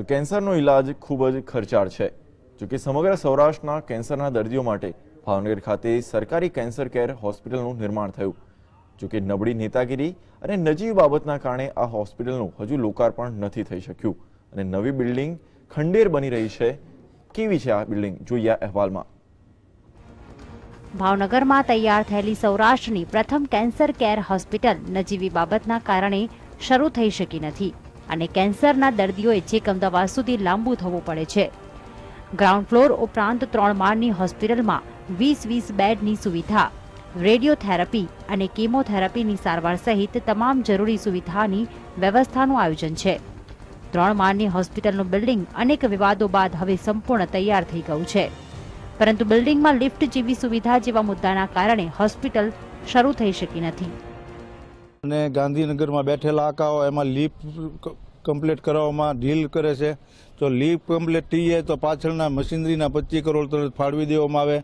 તો કેન્સરનો ઇલાજ ખૂબ જ ખર્ચાળ છે. જોકે સમગ્ર સૌરાષ્ટ્રના કેન્સરના દર્દીઓ માટે ભાવનગર ખાતે સરકારી કેન્સર કેર હોસ્પિટલનું નિર્માણ થયું. જોકે નબળી નેતાગીરી અને નજીવી બાબતના કારણે આ હોસ્પિટલનું હજુ લોકાર્પણ નથી થઈ શક્યું. અને નવી બિલ્ડિંગ ખંડેર બની રહી છે. કેવી છે આ બિલ્ડિંગ? જોઈએ અહેવાલમાં. ભાવનગરમાં તૈયાર થયેલી સૌરાષ્ટ્રની પ્રથમ કેન્સર કેર હોસ્પિટલ નજીવી બાબતના કારણે શરૂ થઈ શકી નથી. અને કેન્સરના દર્દીઓએ છેક અમદાવાદ સુધી લાંબુ થવું પડે છે. ગ્રાઉન્ડ ફ્લોર ઉપરાંત ત્રણ માળની હોસ્પિટલમાં વીસ વીસ બેડની સુવિધા, રેડિયોથેરાપી અને કેમોથેરાપીની સારવાર સહિત તમામ જરૂરી સુવિધાની વ્યવસ્થાનું આયોજન છે. ત્રણ માળની હોસ્પિટલનું બિલ્ડિંગ અનેક વિવાદો બાદ હવે સંપૂર્ણ તૈયાર થઈ ગયું છે. પરંતુ બિલ્ડિંગમાં લિફ્ટ જેવી સુવિધા જેવા મુદ્દાના કારણે હોસ્પિટલ શરૂ થઈ શકી નથી. અને ગાંધીનગરમાં બેઠેલા આકાઓ એમાં લીપ કમ્પ્લીટ કરાવવામાં ઢીલ કરે છે. તો લીપ કમ્પ્લીટ થઈ જાય તો પાછળના મશીનરીના પચીસ કરોડ તરત ફાળવી દેવામાં આવે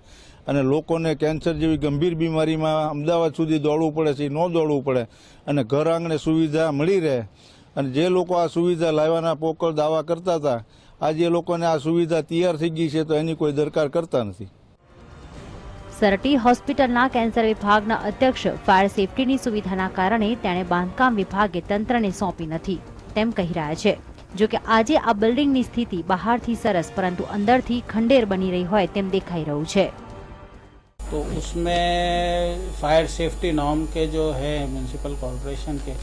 અને લોકોને કેન્સર જેવી ગંભીર બીમારીમાં અમદાવાદ સુધી દોડવું પડે છે, એ ન દોડવું પડે. અને ઘર આંગણે સુવિધા મળી રહે. અને જે લોકો આ સુવિધા લાવવાના પોકળ દાવા કરતા હતા, આજે લોકોને આ સુવિધા તૈયાર થઈ ગઈ છે તો એની કોઈ દરકાર કરતા નથી. સરટી હોસ્પિટલના કેન્સર વિભાગના અધ્યક્ષ ફાયર સેફટીની સુવિધાના કારણે તેણે બાંધકામ વિભાગે તંત્રને સોંપી નથી તેમ કહી રહ્યા છે જો કે આજે આ બિલ્ડિંગની સ્થિતિ બહારથી સરસ પરંતુ અંદરથી ખંડેર બની રહી હોય તેમ દેખાઈ રહ્યું છે तो उसमें फायर सेफ्टी नॉर्म के जो है म्यूनसिपल कॉरपोरेशन के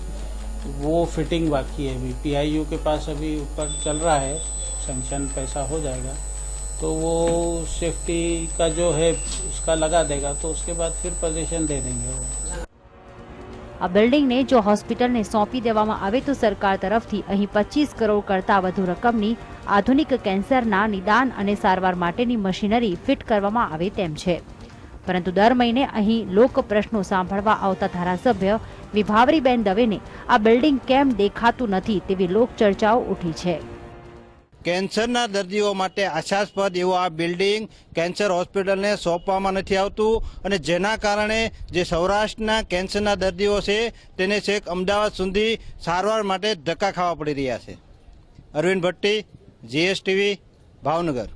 वो फिटिंग बाकी है अभी पीआईयू के पास अभी ऊपर चल रहा है सेंक्शन पैसा हो जाएगा तो वो सेफ्टी का जो है उसका लगा देगा तो उसके बाद फिर पोजीशन दे देंगे वो આ બિલ્ડિંગને જો હોસ્પિટલને સોંપી દેવામાં આવે તો સરકાર તરફથી અહીં પચીસ કરોડ કરતાં વધુ રકમની આધુનિક કેન્સરના નિદાન અને સારવાર માટેની મશીનરી ફિટ કરવામાં આવે તેમ છે પરંતુ દર મહિને અહીં લોક પ્રશ્નો સાંભળવા આવતા ધારાસભ્ય વિભાવરીબેન દવેને આ બિલ્ડિંગ કેમ દેખાતું નથી તેવી લોક ચર્ચાઓ ઉઠી છે કેન્સરના દર્દીઓ માટે આશાસ્પદ એવું આ બિલ્ડિંગ કેન્સર હોસ્પિટલને સોંપવામાં નથી આવતું અને જેના કારણે જે સૌરાષ્ટ્રના કેન્સરના દર્દીઓ છે તેને છેક અમદાવાદ સુધી સારવાર માટે ધક્કા ખાવા પડી રહ્યા છે. અરવિંદ ભટ્ટી, જીએસટીવી, ભાવનગર.